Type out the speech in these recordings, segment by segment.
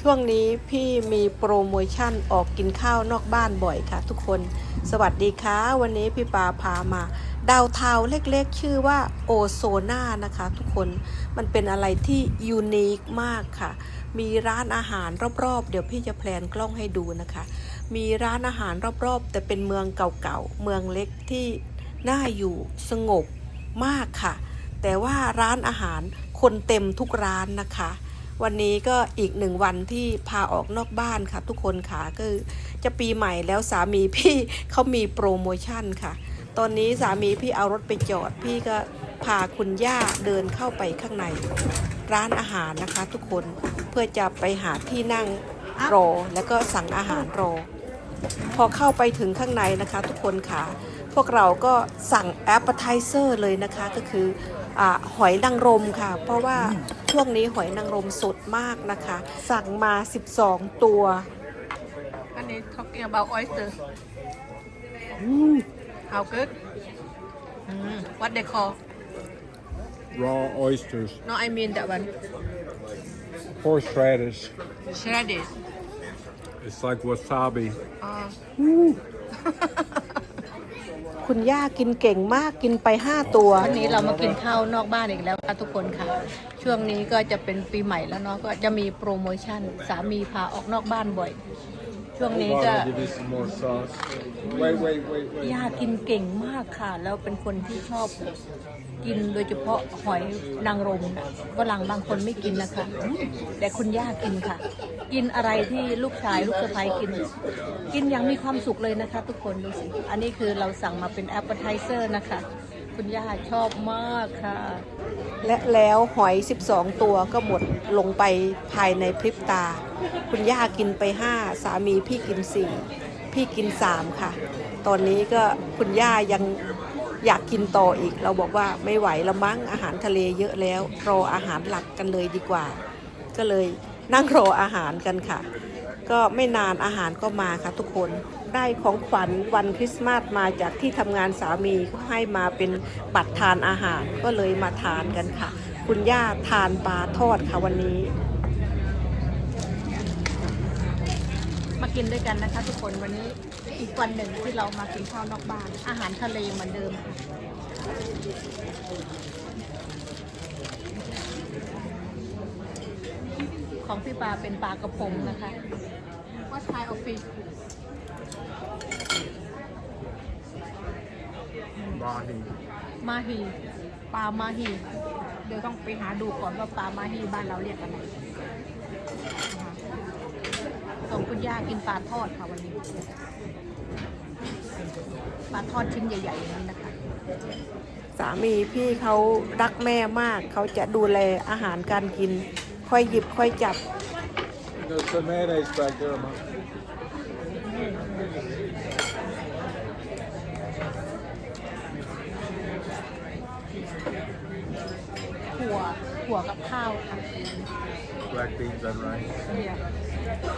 ช่วงนี้พี่มีโปรโมชั่นออกกินข้าวนอกบ้านบ่อยค่ะ ทุกคน สวัสดีค่ะ วันนี้พี่ปาพามา ดาวเทาเล็กๆ ชื่อว่าโอโซนานะคะ ทุกคนมันเป็นอะไรที่ยูนิคมากค่ะ มีร้านอาหารรอบๆ เดี๋ยวพี่จะแพลนกล้องให้ดูนะคะ มีร้านอาหารรอบๆ แต่เป็นเมืองเก่าๆ เมืองเล็กที่น่าอยู่สงบมากค่ะ แต่ว่าร้านอาหารคนเต็มทุกร้านนะคะ วันนี้ก็อีกหนึ่งวันที่พาออกนอกบ้านค่ะ ทุกคนค่ะก็จะปีใหม่แล้วสามีพี่เขามีโปรโมชั่นค่ะ ตอนนี้สามีพี่เอารถไปจอด พี่ก็พาคุณย่าเดินเข้าไปข้างใน ร้านอาหารนะคะ ทุกคนเพื่อจะไปหาที่นั่งรอแล้วก็สั่งอาหารรอ พอเข้าไปถึงข้างในนะคะ ทุกคนค่ะ พวกเราก็สั่งแอปเปอร์ไทเซอร์เลยนะคะก็คือ อาหอยนางรมค่ะ เพราะว่าช่วงนี้หอยนางรมสดมากนะคะ สั่งมา 12 ตัว อันนี้ talking about oyster how good mm. what they call raw oysters, no I mean that one horseradish. shredded It's like wasabi. อ๋อ คุณย่ากินเก่งมากกินไป5ตัว วันนี้เรามากินข้าวนอกบ้านอีกแล้วค่ะทุกคนค่ะ ช่วงนี้ก็จะเป็นปีใหม่แล้วเนาะก็จะมีโปรโมชั่นสามีพาออกนอกบ้านบ่อย ช่วงนี้ Hold ก็ on, I'll give you some more sauce. Wait, wait, wait, wait. ย่ากินเก่งมากค่ะ แล้วเป็นคนที่ชอบ กินโดยเฉพาะหอยนางรมนะฝรั่งบางคนไม่กินนะคะ แต่คุณย่ากินค่ะ กินอะไรที่ลูกชายลูกสะใภ้กิน กินอย่างมีความสุขเลยนะคะ ทุกคนดูสิอันนี้คือเราสั่งมาเป็นแอปเปอร์ไทเซอร์นะคะ คุณย่าชอบมากค่ะ และแล้วหอย 12 ตัวก็หมดลงไปภายในพริบตา คุณย่ากินไป 5 สามีพี่กิน 4 พี่กิน 3 ค่ะ ตอนนี้ก็คุณย่ายัง อยากกินต่ออีก เราบอกว่าไม่ไหวละมั้งอาหารทะเลเยอะแล้วรออาหารหลักกันเลยดีกว่า ก็เลยนั่งรออาหารกันค่ะ ก็ไม่นานอาหารก็มาค่ะทุกคนได้ของขวัญวันคริสต์มาสมาจากที่ทำงานสามีก็ให้มาเป็นบัตรทานอาหารก็เลยมาทานกันค่ะ คุณย่าทานปลาทอดค่ะวันนี้ มากินด้วยกันนะคะ ทุกคนวันนี้อีกวันหนึ่งที่เรามากินข้าวนอกบ้าน อาหารทะเลเหมือนเดิมค่ะของพี่ปลาเป็นปลากระพงนะคะ What kind of fish Mahi. มาฮีปลามาฮีเดี๋ยวต้องไปหาดูก่อนว่าปลามาฮีบ้านเราเรียกอะไรนะคะ ส่งคุณย่ากินปลาทอดค่ะวันนี้ ปลาทอดชิ้นใหญ่ๆอย่างนี้นะคะ สามีพี่เขารักแม่มาก เขาจะดูแลอาหารการกิน ค่อยหยิบค่อยจับ There's some mayonnaise back there, Mom. ถั่ว ถั่วกับข้าวค่ะ Black beans and rice. เนี่ย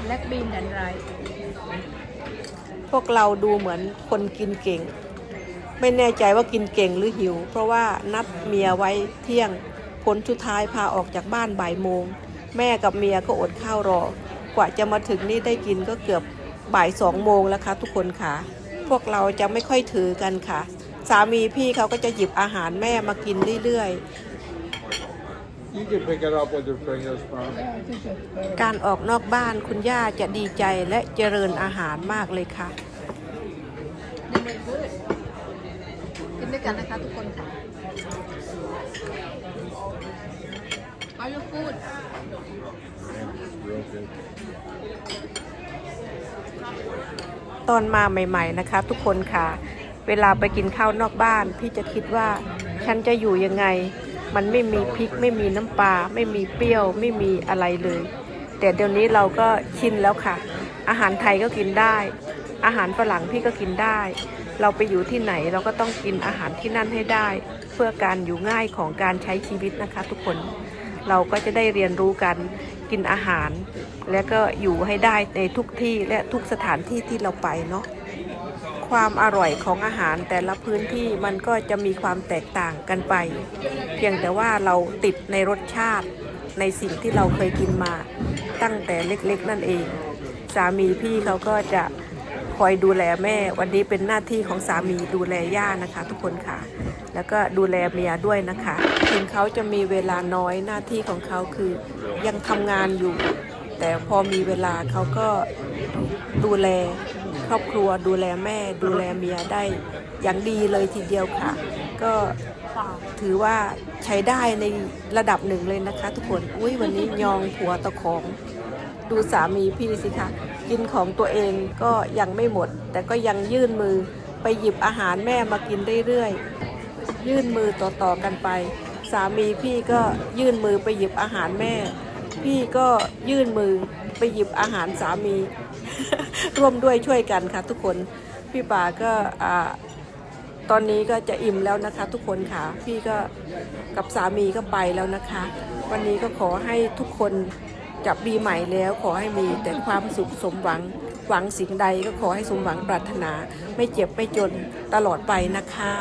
แลกบีนแดนไรพวกเราดูเหมือนคนกินเก่ง ไม่แน่ใจว่ากินเก่งหรือหิว เพราะว่านัดเมียไว้เที่ยง ผลสุดท้ายพาออกจากบ้านบ่ายโมง แม่กับเมียก็อดข้าวรอ กว่าจะมาถึงนี่ได้กินก็เกือบบ่ายสองโมงแล้วค่ะทุกคนค่ะ พวกเราจะไม่ค่อยถือกันค่ะ สามีพี่เขาก็จะหยิบอาหารแม่มากินเรื่อย You can pick it up with your fingers, Mom. ๆการออกนอกบ้านคุณย่าจะดีใจและเจริญอาหารมากเลยค่ะกินด้วยกันนะคะทุกคนค่ะ Are you food Real good. ตอนมาใหม่ ๆ นะคะ ทุกคนค่ะ เวลาไปกินข้าวนอกบ้าน พี่จะคิดว่า ฉันจะอยู่ยังไง มันไม่มีพริกไม่มีน้ำปลาไม่มีเปรี้ยวไม่มีอะไรเลย แต่เดี๋ยวนี้เราก็ชินแล้วค่ะ อาหารไทยก็กินได้ อาหารฝรั่งพี่ก็กินได้ เราไปอยู่ที่ไหนเราก็ต้องกินอาหารที่นั่นให้ได้ เพื่อการอยู่ง่ายของการใช้ชีวิตนะคะ ทุกคนเราก็จะได้เรียนรู้กันกินอาหาร และก็อยู่ให้ได้ในทุกที่และทุกสถานที่ที่เราไปเนาะ ความอร่อยของอาหารแต่ละพื้นที่มันก็จะมีความแตกต่างกันไป เพียงแต่ว่าเราติดในรสชาติในสิ่งที่เราเคยกินมา ตั้งแต่เล็กๆนั่นเอง สามีพี่เขาก็จะคอยดูแลแม่ วันนี้เป็นหน้าที่ของสามีดูแลย่านะคะ ทุกคนค่ะ แล้วก็ดูแลเมียด้วยนะคะถึงเขาจะมีเวลาน้อยหน้าที่ของเขาคือยังทำงานอยู่ แต่พอมีเวลาเขาก็ดูแล ครอบครัวดูแลแม่ดูแลเมียได้อย่างดีเลยทีเดียวค่ะ ก็ถือว่าใช้ได้ในระดับหนึ่งเลยนะคะ ทุกคนอุ้ยวันนี้ยองผัวตะของดูสามีพี่สิคะกินของตัวเองก็ยังไม่หมด แต่ก็ยังยื่นมือไปหยิบอาหารแม่มากินเรื่อยๆยื่นมือต่อๆกันไป สามีพี่ก็ยื่นมือไปหยิบอาหารแม่ พี่ก็ยื่นมือไปหยิบอาหารสามี ร่วมด้วยช่วยกันค่ะทุกคน พี่ป่าก็ตอนนี้ก็จะอิ่มแล้วนะคะ ทุกคนค่ะ พี่ก็กับสามีก็ไปแล้วนะคะ วันนี้ก็ขอให้ทุกคนจับปีใหม่แล้วขอให้มีแต่ความสุขสมหวังหวังสิ่งใดก็ขอให้สมหวังปรารถนา ไม่เจ็บไม่จนตลอดไปนะคะ